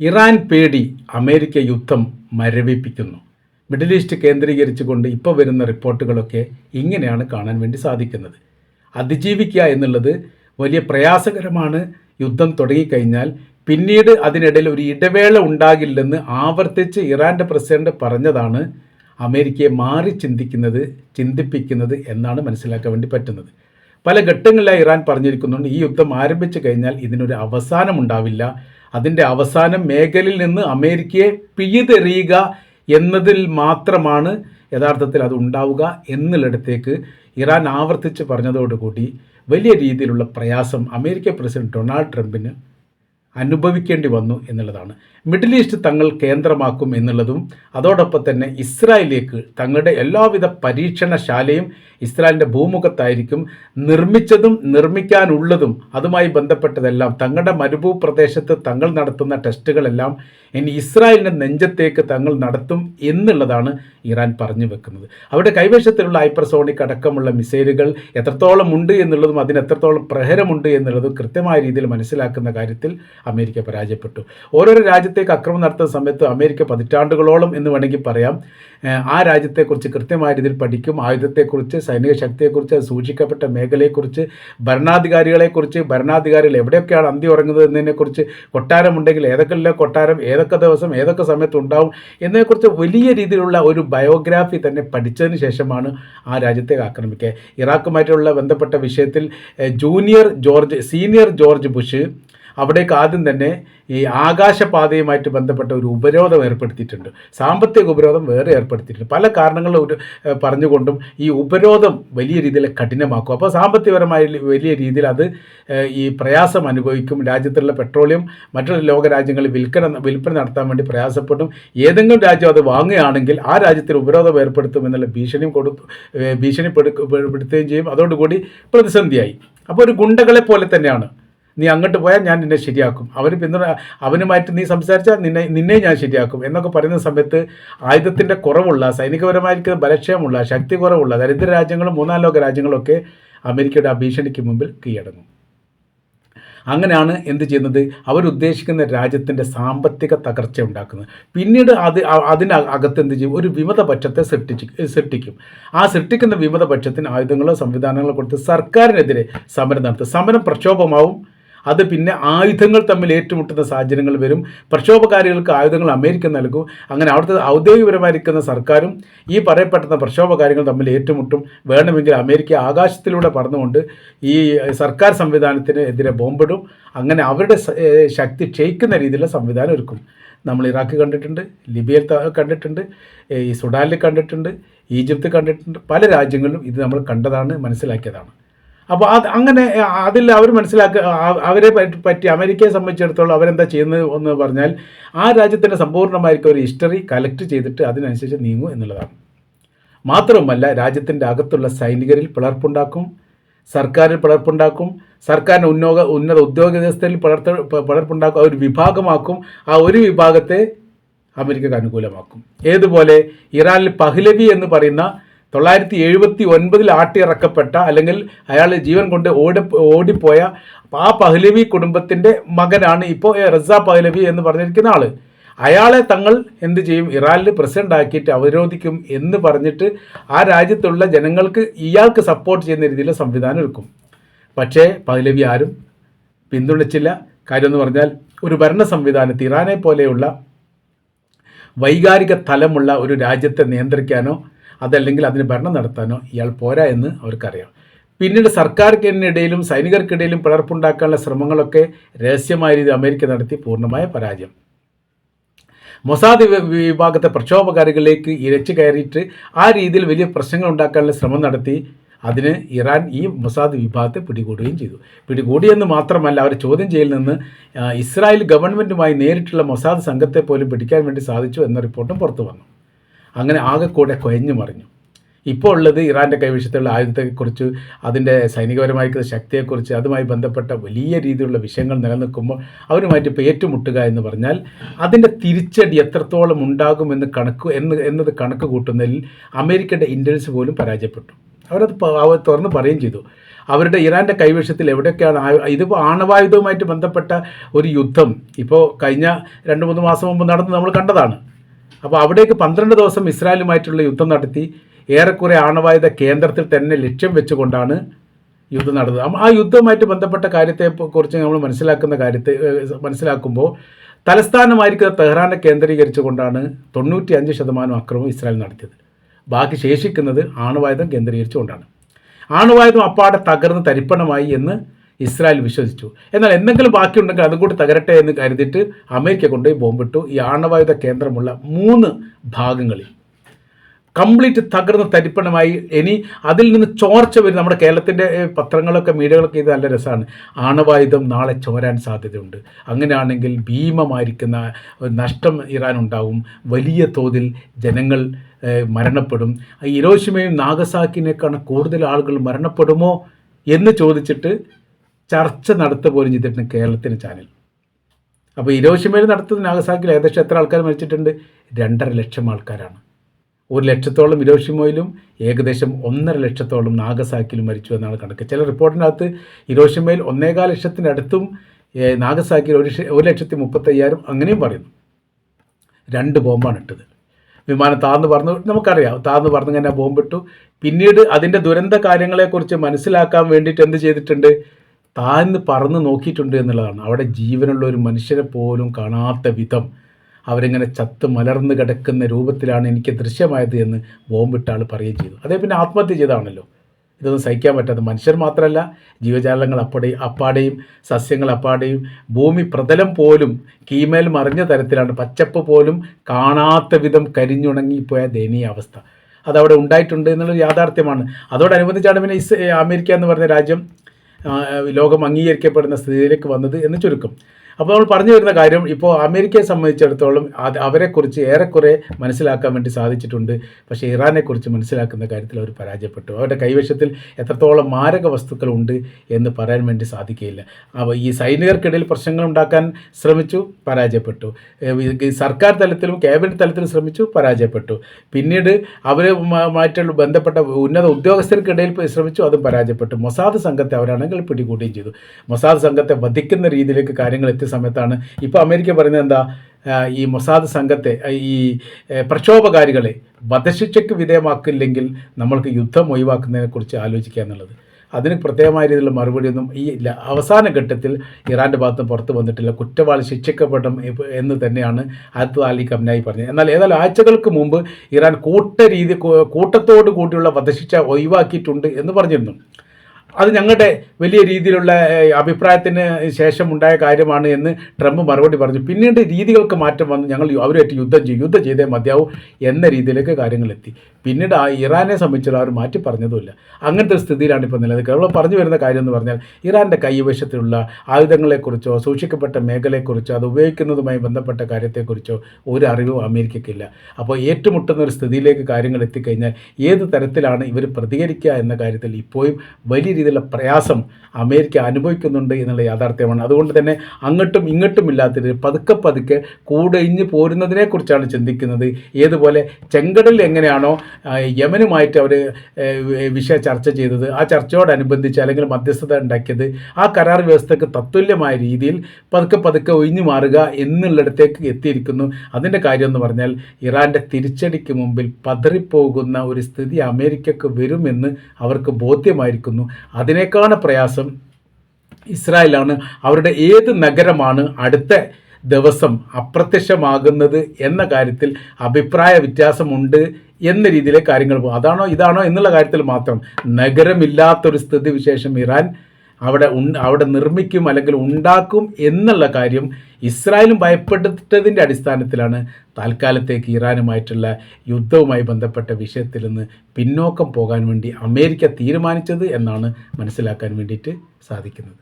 Iran പേടി America യുദ്ധം മരവിപ്പിക്കുന്നു. Middle east കേന്ദ്രീകരിച്ചുകൊണ്ട് ഇപ്പോൾ വരുന്ന റിപ്പോർട്ടുകളൊക്കെ ഇങ്ങനെയാണ് കാണാൻ വേണ്ടി സാധിക്കുന്നത്. അതിജീവിക്കുക എന്നുള്ളത് വലിയ പ്രയാസകരമാണ്. യുദ്ധം തുടങ്ങിക്കഴിഞ്ഞാൽ പിന്നീട് അതിനിടയിൽ ഒരു ഇടവേള ഉണ്ടാകില്ലെന്ന് ആവർത്തിച്ച് ഇറാന്റെ പ്രസിഡന്റ് പറഞ്ഞതാണ് അമേരിക്കയെ മാറി ചിന്തിക്കുന്നത് ചിന്തിപ്പിക്കുന്നത് എന്നാണ് മനസ്സിലാക്കാൻ വേണ്ടി പറ്റുന്നത്. പല ഘട്ടങ്ങളിലായി ഇറാൻ പറഞ്ഞിരിക്കുന്നുണ്ട് ഈ യുദ്ധം ആരംഭിച്ചു കഴിഞ്ഞാൽ ഇതിനൊരു അവസാനം ഉണ്ടാവില്ല. അതിന്റെ അവസാനം മേഖലയിൽ നിന്ന് അമേരിക്കയെ പിഴുതെറിയുക എന്നതിൽ മാത്രമാണ് യഥാർത്ഥത്തിൽ അത് ഉണ്ടാവുക എന്നുള്ളിടത്തേക്ക് ഇറാൻ ആവർത്തിച്ച് പറഞ്ഞതോടുകൂടി വലിയ രീതിയിലുള്ള പ്രയാസം അമേരിക്ക പ്രസിഡന്റ് ഡൊണാൾഡ് ട്രംപിന് അനുഭവിക്കേണ്ടി വന്നു എന്നുള്ളതാണ്. മിഡിൽ ഈസ്റ്റ് തങ്ങൾ കേന്ദ്രമാക്കും എന്നുള്ളതും അതോടൊപ്പം തന്നെ ഇസ്രായേലിലേക്ക് തങ്ങളുടെ എല്ലാവിധ പരീക്ഷണശാലയും ഇസ്രായേലിന്റെ ഭൂമുഖത്തായിരിക്കും നിർമ്മിച്ചതും നിർമ്മിക്കാനുള്ളതും അതുമായി ബന്ധപ്പെട്ടതെല്ലാം തങ്ങളുടെ മരുഭൂ പ്രദേശത്ത് തങ്ങൾ നടത്തുന്ന ടെസ്റ്റുകളെല്ലാം ഇനി ഇസ്രായേലിന്റെ നെഞ്ചത്തേക്ക് തങ്ങൾ നടത്തും എന്നുള്ളതാണ് ഇറാൻ പറഞ്ഞു വെക്കുന്നത്. അവരുടെ കൈവശത്തിലുള്ള ഹൈപ്പർസോണിക് അടക്കമുള്ള മിസൈലുകൾ എത്രത്തോളം ഉണ്ട് എന്നുള്ളതും അതിന് എത്രത്തോളം പ്രഹരമുണ്ട് എന്നുള്ളതും കൃത്യമായ രീതിയിൽ മനസ്സിലാക്കുന്ന കാര്യത്തിൽ അമേരിക്ക പരാജയപ്പെട്ടു. ഓരോരോ രാജ്യത്തേക്ക് അക്രമം നടത്തുന്ന സമയത്ത് അമേരിക്ക പതിറ്റാണ്ടുകളോളം എന്ന് വേണമെങ്കിൽ പറയാം. ആ രാജ്യത്തെക്കുറിച്ച് കൃത്യമായ രീതിയിൽ പഠിക്കും. ആയുധത്തെക്കുറിച്ച് സൈനിക ശക്തിയെക്കുറിച്ച് സൂക്ഷിക്കപ്പെട്ട മേഖലയെക്കുറിച്ച് ഭരണാധികാരികളെക്കുറിച്ച് ഭരണാധികാരികൾ എവിടെയൊക്കെയാണ് അന്തി ഉറങ്ങുന്നത് എന്നതിനെക്കുറിച്ച് കൊട്ടാരമുണ്ടെങ്കിൽ ഏതൊക്കെ കൊട്ടാരം ഏതൊക്കെ ദിവസം ഏതൊക്കെ സമയത്ത് ഉണ്ടാവും എന്നതിനെക്കുറിച്ച് വലിയ രീതിയിലുള്ള ഒരു ബയോഗ്രാഫി തന്നെ പഠിച്ചതിന് ശേഷമാണ് ആ രാജ്യത്തെ ആക്രമിക്കുക. ഇറാഖുമായിട്ടുള്ള ബന്ധപ്പെട്ട വിഷയത്തിൽ junior George senior George Bush അവിടേക്ക് ആദ്യം തന്നെ ഈ ആകാശപാതയുമായിട്ട് ബന്ധപ്പെട്ട ഒരു ഉപരോധം ഏർപ്പെടുത്തിയിട്ടുണ്ട്. സാമ്പത്തിക ഉപരോധം വേറെ ഏർപ്പെടുത്തിയിട്ടുണ്ട്. പല കാരണങ്ങളും ഒരു പറഞ്ഞുകൊണ്ടും ഈ ഉപരോധം വലിയ രീതിയിൽ കഠിനമാക്കും. അപ്പോൾ സാമ്പത്തികപരമായ വലിയ രീതിയിൽ അത് ഈ പ്രയാസം അനുഭവിക്കും. രാജ്യത്തുള്ള പെട്രോളിയം മറ്റുള്ള ലോക രാജ്യങ്ങളിൽ വിൽക്കണ വിൽപ്പന നടത്താൻ വേണ്ടി പ്രയാസപ്പെടും. ഏതെങ്കിലും രാജ്യം അത് വാങ്ങുകയാണെങ്കിൽ ആ രാജ്യത്തിൽ ഉപരോധം ഏർപ്പെടുത്തും എന്നുള്ള ഭീഷണിയും കൊടു ഭീഷണിപ്പെടുക്കുകയും ചെയ്യും. അതോടുകൂടി പ്രതിസന്ധിയായി. അപ്പോൾ ഒരു ഗുണ്ടകളെ പോലെ തന്നെയാണ്. നീ അങ്ങോട്ട് പോയാൽ ഞാൻ നിന്നെ ശരിയാക്കും. അവർ പിന്തുണ അവനുമായിട്ട് നീ സംസാരിച്ചാൽ നിന്നെ നിന്നെ ഞാൻ ശരിയാക്കും എന്നൊക്കെ പറയുന്ന സമയത്ത് ആയുധത്തിന്റെ കുറവുള്ള സൈനികപരമായിരിക്കുന്ന ബലക്ഷയമുള്ള ശക്തി കുറവുള്ള ദരിദ്ര രാജ്യങ്ങളും മൂന്നാം ലോക രാജ്യങ്ങളൊക്കെ അമേരിക്കയുടെ ആ ഭീഷണിക്ക് മുമ്പിൽ കീഴടങ്ങും. അങ്ങനെയാണ് എന്ത് ചെയ്യുന്നത്? അവരുദ്ദേശിക്കുന്ന രാജ്യത്തിന്റെ സാമ്പത്തിക തകർച്ച ഉണ്ടാക്കുന്നത്. പിന്നീട് അത് അതിനകത്ത് അതിന് എന്ത് ചെയ്യും? ഒരു വിമതപക്ഷത്തെ സൃഷ്ടിച്ച് സൃഷ്ടിക്കും. ആ സൃഷ്ടിക്കുന്ന വിമതപക്ഷത്തിന് ആയുധങ്ങളോ സംവിധാനങ്ങളോ കൊടുത്ത് സർക്കാരിനെതിരെ സമരം നടത്തും. സമരം പ്രക്ഷോഭമാവും. അത് പിന്നെ ആയുധങ്ങൾ തമ്മിൽ ഏറ്റുമുട്ടുന്ന സാഹചര്യങ്ങൾ വരും. പ്രക്ഷോഭകാരികൾക്ക് ആയുധങ്ങൾ അമേരിക്ക നൽകും. അങ്ങനെ അവിടുത്തെ ഔദ്യോഗികപരമായിരിക്കുന്ന സർക്കാരും ഈ പറയപ്പെടുന്ന പ്രക്ഷോഭകാരികൾ തമ്മിൽ ഏറ്റുമുട്ടും. വേണമെങ്കിൽ അമേരിക്ക ആകാശത്തിലൂടെ പറന്നുകൊണ്ട് ഈ സർക്കാർ സംവിധാനത്തിന് എതിരെ ബോംബിടും. അങ്ങനെ അവരുടെ ശക്തി ക്ഷയിക്കുന്ന രീതിയിലുള്ള സംവിധാനം ഒരുക്കും. നമ്മൾ ഇറാഖ് കണ്ടിട്ടുണ്ട് ലിബിയയിൽ കണ്ടിട്ടുണ്ട് ഈ സുഡാനിൽ കണ്ടിട്ടുണ്ട് ഈജിപ്ത് കണ്ടിട്ടുണ്ട്. പല രാജ്യങ്ങളിലും ഇത് നമ്മൾ കണ്ടതാണ് മനസ്സിലാക്കിയതാണ്. അപ്പോൾ അത് അങ്ങനെ അതിൽ അവർ മനസ്സിലാക്കുക അവരെ പറ്റി- അമേരിക്കയെ സംബന്ധിച്ചിടത്തോളം അവരെന്താ ചെയ്യുന്നത് എന്ന് പറഞ്ഞാൽ ആ രാജ്യത്തിന്റെ സമ്പൂർണമായിരിക്കും ഒരു ഹിസ്റ്ററി കളക്ട് ചെയ്തിട്ട് അതിനനുസരിച്ച് നീങ്ങും എന്നുള്ളതാണ്. മാത്രവുമല്ല രാജ്യത്തിന്റെ അകത്തുള്ള സൈനികരിൽ പിളർപ്പുണ്ടാക്കും സർക്കാരിൽ പിളർപ്പുണ്ടാക്കും സർക്കാരിന്റെ ഉന്നോക ഉന്നത ഉദ്യോഗസ്ഥരിൽ പിളർത്ത പിളർപ്പുണ്ടാക്കും ഒരു വിഭാഗമാക്കും ആ ഒരു വിഭാഗത്തെ അമേരിക്കക്ക് അനുകൂലമാക്കും. ഏതുപോലെ ഇറാനിൽ പഹ്ലവി എന്ന് പറയുന്ന തൊള്ളായിരത്തി എഴുപത്തി ഒൻപതിൽ ആട്ടിയിറക്കപ്പെട്ട അല്ലെങ്കിൽ അയാൾ ജീവൻ കൊണ്ട് ഓടി ഓടിപ്പോയ ആ പഹ്ലവി കുടുംബത്തിന്റെ മകനാണ് ഇപ്പോൾ റസ പഹ്ലവി എന്ന് പറഞ്ഞിരിക്കുന്ന ആൾ അയാളെ തങ്ങൾ എന്ത് ചെയ്യും? ഇറാനിൽ പ്രസിഡന്റ് ആക്കിയിട്ട് അവരോധിക്കും എന്ന് പറഞ്ഞിട്ട് ആ രാജ്യത്തുള്ള ജനങ്ങൾക്ക് ഇയാൾക്ക് സപ്പോർട്ട് ചെയ്യുന്ന രീതിയിലുള്ള സംവിധാനം എടുക്കും പക്ഷേ പഹ്ലവി ആരും പിന്തുണച്ചില്ല. കാര്യം എന്ന് പറഞ്ഞാൽ ഒരു ഭരണ സംവിധാനത്ത് ഇറാനെ പോലെയുള്ള വൈകാരിക തലമുള്ള ഒരു രാജ്യത്തെ നിയന്ത്രിക്കാനോ അതല്ലെങ്കിൽ അതിന് ഭരണം നടത്താനോ ഇയാൾ പോരാ എന്ന് അവർക്കറിയാം. പിന്നീട് സർക്കാർക്കിടയിലും സൈനികർക്കിടയിലും പിളർപ്പുണ്ടാക്കാനുള്ള ശ്രമങ്ങളൊക്കെ രഹസ്യമായ രീതിയിൽ അമേരിക്ക നടത്തി പൂർണമായ പരാജയം. മൊസാദ് വിഭാഗത്തെ പ്രക്ഷോഭകാരികളിലേക്ക് ഇരച്ചു കയറിയിട്ട് ആ രീതിയിൽ വലിയ പ്രശ്നങ്ങൾ ഉണ്ടാക്കാനുള്ള ശ്രമം നടത്തി അതിന് ഇറാൻ ഈ മൊസാദ് വിഭാഗത്തെ പിടികൂടുകയും ചെയ്തു. പിടികൂടിയെന്ന് മാത്രമല്ല അവർ ചോദ്യം ചെയ്യൽ നിന്ന് ഇസ്രായേൽ ഗവൺമെന്റുമായി നേരിട്ടുള്ള മൊസാദ് സംഘത്തെ പോലും പിടിക്കാൻ വേണ്ടി സാധിച്ചു എന്ന റിപ്പോർട്ടും പുറത്തു വന്നു. അങ്ങനെ ആകെ കൂടെ കൊയഞ്ഞു മറിഞ്ഞു. ഇപ്പോൾ ഉള്ളത് ഇറാന്റെ കൈവശത്തുള്ള ആയുധത്തെക്കുറിച്ച് അതിന്റെ സൈനികപരമായിട്ടുള്ള ശക്തിയെക്കുറിച്ച് അതുമായി ബന്ധപ്പെട്ട വലിയ രീതിയിലുള്ള വിഷയങ്ങൾ നിലനിൽക്കുമ്പോൾ അവരുമായിട്ട് ഇപ്പോൾ ഏറ്റുമുട്ടുക എന്ന് പറഞ്ഞാൽ അതിന്റെ തിരിച്ചടി എത്രത്തോളം ഉണ്ടാകുമെന്ന് കണക്ക് എന്ന് എന്നത് കണക്ക് കൂട്ടുന്നതിൽ അമേരിക്കയുടെ ഇന്റലിജൻസ് പോലും പരാജയപ്പെട്ടു. അവരത് തുറന്ന് പറയുകയും ചെയ്തു. അവരുടെ ഇറാന്റെ കൈവശത്തിൽ എവിടെയൊക്കെയാണ് ഇതിപ്പോൾ ആണവായുധവുമായിട്ട് ബന്ധപ്പെട്ട ഒരു യുദ്ധം. ഇപ്പോൾ കഴിഞ്ഞ രണ്ട് മൂന്ന് മാസം മുമ്പ് നടന്ന് നമ്മൾ കണ്ടതാണ്. അപ്പോൾ അവിടേക്ക് പന്ത്രണ്ട് ദിവസം ഇസ്രായേലുമായിട്ടുള്ള യുദ്ധം നടത്തി ഏറെക്കുറെ ആണവായുധ കേന്ദ്രത്തിൽ തന്നെ ലക്ഷ്യം വെച്ചുകൊണ്ടാണ് യുദ്ധം നടന്നത്. ആ യുദ്ധവുമായിട്ട് ബന്ധപ്പെട്ട കാര്യത്തെ കുറിച്ച് നമ്മൾ മനസ്സിലാക്കുന്ന കാര്യത്തെ മനസ്സിലാക്കുമ്പോൾ തലസ്ഥാനമായിരിക്കുന്ന തെഹ്റാനെ കേന്ദ്രീകരിച്ചുകൊണ്ടാണ് തൊണ്ണൂറ്റി അഞ്ച് ശതമാനം അക്രമം ഇസ്രായേൽ നടത്തിയത്. ബാക്കി ശേഷിക്കുന്നത് ആണവായുധം കേന്ദ്രീകരിച്ചുകൊണ്ടാണ്. ആണവായുധം അപ്പാടെ തകർന്ന് തരിപ്പണമായി എന്ന് ഇസ്രായേൽ വിശ്വസിച്ചു. എന്നാൽ എന്തെങ്കിലും ബാക്കിയുണ്ടെങ്കിൽ അതും കൂടി തകരട്ടെ എന്ന് കരുതിയിട്ട് അമേരിക്ക കൊണ്ടുപോയി ബോംബിട്ടു. ഈ ആണവായുധ കേന്ദ്രമുള്ള മൂന്ന് ഭാഗങ്ങളിൽ. കംപ്ലീറ്റ് തകർന്ന് തരിപ്പണമായി ഇനി അതിൽ നിന്ന് ചോർച്ച വരും. നമ്മുടെ കേരളത്തിന്റെ പത്രങ്ങളൊക്കെ മീഡിയകളൊക്കെ ഇത് നല്ല രസമാണ്. ആണവായുധം നാളെ ചോരാൻ സാധ്യതയുണ്ട്. അങ്ങനെയാണെങ്കിൽ ഭീമമായിരിക്കുന്ന നഷ്ടം ഇറാനുണ്ടാവും. വലിയ തോതിൽ ജനങ്ങൾ മരണപ്പെടും. ഇരോഷിമയും നാഗസാക്കിനേക്കാണ് കൂടുതൽ ആളുകൾ മരണപ്പെടുമോ എന്ന് ചോദിച്ചിട്ട് ചർച്ച നടത്തുക പോലും ചെയ്തിട്ടുണ്ട് കേരളത്തിന് ചാനൽ. അപ്പോൾ ഇരോഷിമയിൽ നടത്തുന്ന നാഗസാക്കിൽ ഏകദേശം എത്ര ആൾക്കാർ മരിച്ചിട്ടുണ്ട്? രണ്ടര ലക്ഷം ആൾക്കാരാണ്. ഒരു ലക്ഷത്തോളം ഇരോഷിമോയിലും ഏകദേശം ഒന്നര ലക്ഷത്തോളം നാഗസാക്കിലും മരിച്ചു എന്നാണ് കണക്ക്. ചില റിപ്പോർട്ടിനകത്ത് ഇരോഷിമയിൽ ഒന്നേകാൽ ലക്ഷത്തിനടുത്തും നാഗസാക്കിൽ ഒരു ഒരു ലക്ഷത്തി മുപ്പത്തയ്യായിരം അങ്ങനെയും പറയുന്നു. രണ്ട് ബോംബാണ് ഇട്ടത്. വിമാനം താന്ന് പറഞ്ഞു നമുക്കറിയാം താന്ന് പറഞ്ഞു തന്നെ ബോംബിട്ടു. പിന്നീട് അതിന്റെ ദുരന്ത കാര്യങ്ങളെക്കുറിച്ച് മനസ്സിലാക്കാൻ വേണ്ടിയിട്ട് എന്ത് ചെയ്തിട്ടുണ്ട്? താന്ന് പറന്ന് നോക്കിയിട്ടുണ്ട് എന്നുള്ളതാണ്. അവിടെ ജീവനുള്ള ഒരു മനുഷ്യരെ പോലും കാണാത്ത വിധം അവരിങ്ങനെ ചത്ത് മലർന്ന് കിടക്കുന്ന രൂപത്തിലാണ് എനിക്ക് ദൃശ്യമായത് എന്ന് ബോംബിട്ട ആൾ പറയുകയും ചെയ്തു. അതേ പിന്നെ ആത്മഹത്യ ചെയ്താണല്ലോ ഇതൊന്നും സഹിക്കാൻ പറ്റാത്ത മനുഷ്യർ മാത്രമല്ല ജീവജാലങ്ങൾ അപ്പടെ അപ്പാടെയും സസ്യങ്ങൾ അപ്പാടെയും ഭൂമി പ്രതലം പോലും കീമേൽ മറിഞ്ഞ തരത്തിലാണ് പച്ചപ്പ് പോലും കാണാത്ത വിധം കരിഞ്ഞുണങ്ങിപ്പോയ ദയനീയ അവസ്ഥ. അതവിടെ ഉണ്ടായിട്ടുണ്ട് എന്നുള്ളൊരു യാഥാർത്ഥ്യമാണ്. അതോടനുബന്ധിച്ചാണ് പിന്നെ ഇസ് അമേരിക്ക എന്ന് പറഞ്ഞ രാജ്യം ലോകം അംഗീകരിക്കപ്പെടുന്ന സ്ഥിതിയിലേക്ക് വന്നത് എന്ന് ചുരുക്കം. അപ്പോൾ നമ്മൾ പറഞ്ഞു വരുന്ന കാര്യം ഇപ്പോൾ അമേരിക്കയെ സംബന്ധിച്ചിടത്തോളം അത് അവരെക്കുറിച്ച് ഏറെക്കുറെ മനസ്സിലാക്കാൻ വേണ്ടി സാധിച്ചിട്ടുണ്ട്. പക്ഷേ ഇറാനെക്കുറിച്ച് മനസ്സിലാക്കുന്ന കാര്യത്തിൽ അവർ പരാജയപ്പെട്ടു. അവരുടെ കൈവശത്തിൽ എത്രത്തോളം മാരക വസ്തുക്കൾ ഉണ്ട് എന്ന് പറയാൻ വേണ്ടി സാധിക്കുകയില്ല. അപ്പോൾ ഈ സൈനികർക്കിടയിൽ പ്രശ്നങ്ങൾ ഉണ്ടാക്കാൻ ശ്രമിച്ചു പരാജയപ്പെട്ടു. സർക്കാർ തലത്തിലും ക്യാബിനറ്റ് തലത്തിലും ശ്രമിച്ചു പരാജയപ്പെട്ടു. പിന്നീട് അവരുമായിട്ടുള്ള ബന്ധപ്പെട്ട ഉന്നത ഉദ്യോഗസ്ഥർക്കിടയിൽ ശ്രമിച്ചു അതും പരാജയപ്പെട്ടു. മൊസാദ് സംഘത്തെ അവരാണെങ്കിൽ പിടികൂടുകയും ചെയ്തു. മൊസാദ് സംഘത്തെ വധിക്കുന്ന രീതിയിലേക്ക് കാര്യങ്ങൾ എത്തിയ സമയത്താണ്. ഇപ്പോൾ അമേരിക്ക പറയുന്നത് എന്താ ഈ മൊസാദ് സംഘത്തെ ഈ പ്രക്ഷോഭകാരികളെ വധശിക്ഷയ്ക്ക് വിധേയമാക്കില്ലെങ്കിൽ നമ്മൾക്ക് യുദ്ധം ഒഴിവാക്കുന്നതിനെക്കുറിച്ച് ആലോചിക്കുക എന്നുള്ളത്. അതിന് പ്രത്യേകമായ രീതിയിലുള്ള മറുപടിയൊന്നും ഈ അവസാന ഘട്ടത്തിൽ ഇറാന്റെ ഭാഗത്ത് പുറത്ത് വന്നിട്ടില്ല. കുറ്റവാളി ശിക്ഷിക്കപ്പെടും എന്ന് തന്നെയാണ് അത് അലി കംനായി പറഞ്ഞത്. എന്നാൽ ഏതായാലും ആഴ്ചകൾക്ക് മുമ്പ് ഇറാൻ കൂട്ട രീതി കൂട്ടത്തോട് കൂടിയുള്ള വധശിക്ഷ ഒഴിവാക്കിയിട്ടുണ്ട് എന്ന് പറഞ്ഞിരുന്നു. അത് ഞങ്ങളുടെ വലിയ രീതിയിലുള്ള അഭിപ്രായത്തിന് ശേഷം ഉണ്ടായ കാര്യമാണ് എന്ന് ട്രംപ് മറുപടി പറഞ്ഞു. പിന്നീട് രീതികൾക്ക് മാറ്റം വന്ന് ഞങ്ങൾ അവരുമായിട്ട് യുദ്ധം ചെയ്യും. യുദ്ധം ചെയ്തേ മതിയാവും എന്ന രീതിയിലേക്ക് കാര്യങ്ങളെത്തി പിന്നീട് ആ ഇറാനെ സംബന്ധിച്ചുള്ള അവർ മാറ്റി പറഞ്ഞതുമില്ല. അങ്ങനത്തെ ഒരു സ്ഥിതിയിലാണ് ഇപ്പോൾ നിലനിൽക്കുന്നത്. നമ്മൾ പറഞ്ഞു വരുന്ന കാര്യം എന്ന് പറഞ്ഞാൽ ഇറാന്റെ കൈവശത്തിലുള്ള ആയുധങ്ങളെക്കുറിച്ചോ സൂക്ഷിക്കപ്പെട്ട മേഖലയെക്കുറിച്ചോ അത് ഉപയോഗിക്കുന്നതുമായി ബന്ധപ്പെട്ട കാര്യത്തെക്കുറിച്ചോ ഒരു അറിവും അമേരിക്കയ്ക്കില്ല അപ്പോൾ ഏറ്റുമുട്ടുന്ന ഒരു സ്ഥിതിയിലേക്ക് കാര്യങ്ങൾ എത്തിക്കഴിഞ്ഞാൽ ഏത് തരത്തിലാണ് ഇവർ പ്രതികരിക്കുക എന്ന കാര്യത്തിൽ ഇപ്പോഴും വലിയ രീതിയിലുള്ള പ്രയാസം അമേരിക്ക അനുഭവിക്കുന്നുണ്ട് എന്നുള്ള യാഥാർത്ഥ്യമാണ്. അതുകൊണ്ട് തന്നെ അങ്ങോട്ടും ഇങ്ങോട്ടും ഇല്ലാത്തത് പതുക്കെ പതുക്കെ കൂടെ പോരുന്നതിനെക്കുറിച്ചാണ് ചിന്തിക്കുന്നത്. ഏതുപോലെ ചെങ്കടൽ എങ്ങനെയാണോ യമനുമായിട്ട് അവർ വിഷയ ചർച്ച ചെയ്തത്. ആ ചർച്ചയോടനുബന്ധിച്ച് അല്ലെങ്കിൽ മധ്യസ്ഥത ഉണ്ടാക്കിയത് ആ കരാർ വ്യവസ്ഥയ്ക്ക് തത്തുല്യമായ രീതിയിൽ പതുക്കെ പതുക്കെ ഒഴിഞ്ഞു മാറുക എന്നുള്ളിടത്തേക്ക് എത്തിയിരിക്കുന്നു. അതിന്റെ കാര്യം എന്ന് പറഞ്ഞാൽ ഇറാന്റെ തിരിച്ചടിക്ക് മുമ്പിൽ പതറിപ്പോകുന്ന ഒരു സ്ഥിതി അമേരിക്കക്ക് വരുമെന്ന് അവർക്ക് ബോധ്യമായിരിക്കുന്നു. അതിനേക്കാണ് പ്രയാസം ഇസ്രായേലാണ് അവരുടെ ഏത് നഗരമാണ് അടുത്ത ദിവസം അപ്രത്യക്ഷമാകുന്നത് എന്ന കാര്യത്തിൽ അഭിപ്രായ വ്യത്യാസമുണ്ട് എന്ന രീതിയിലെ കാര്യങ്ങൾ പോകും. അതാണോ ഇതാണോ എന്നുള്ള കാര്യത്തിൽ മാത്രം നഗരമില്ലാത്തൊരു സ്ഥിതി വിശേഷം ഇറാൻ അവിടെ അവിടെ നിർമ്മിക്കും അല്ലെങ്കിൽ ഉണ്ടാക്കും എന്നുള്ള കാര്യം ഇസ്രായേലും ഭയപ്പെട്ടതിന്റെ അടിസ്ഥാനത്തിലാണ് താൽക്കാലത്തേക്ക് ഇറാനുമായിട്ടുള്ള യുദ്ധവുമായി ബന്ധപ്പെട്ട വിഷയത്തിൽ നിന്ന് പിന്നോക്കം പോകാൻ വേണ്ടി അമേരിക്ക തീരുമാനിച്ചത് എന്നാണ് മനസ്സിലാക്കാൻ വേണ്ടിയിട്ട് സാധിക്കുന്നത്.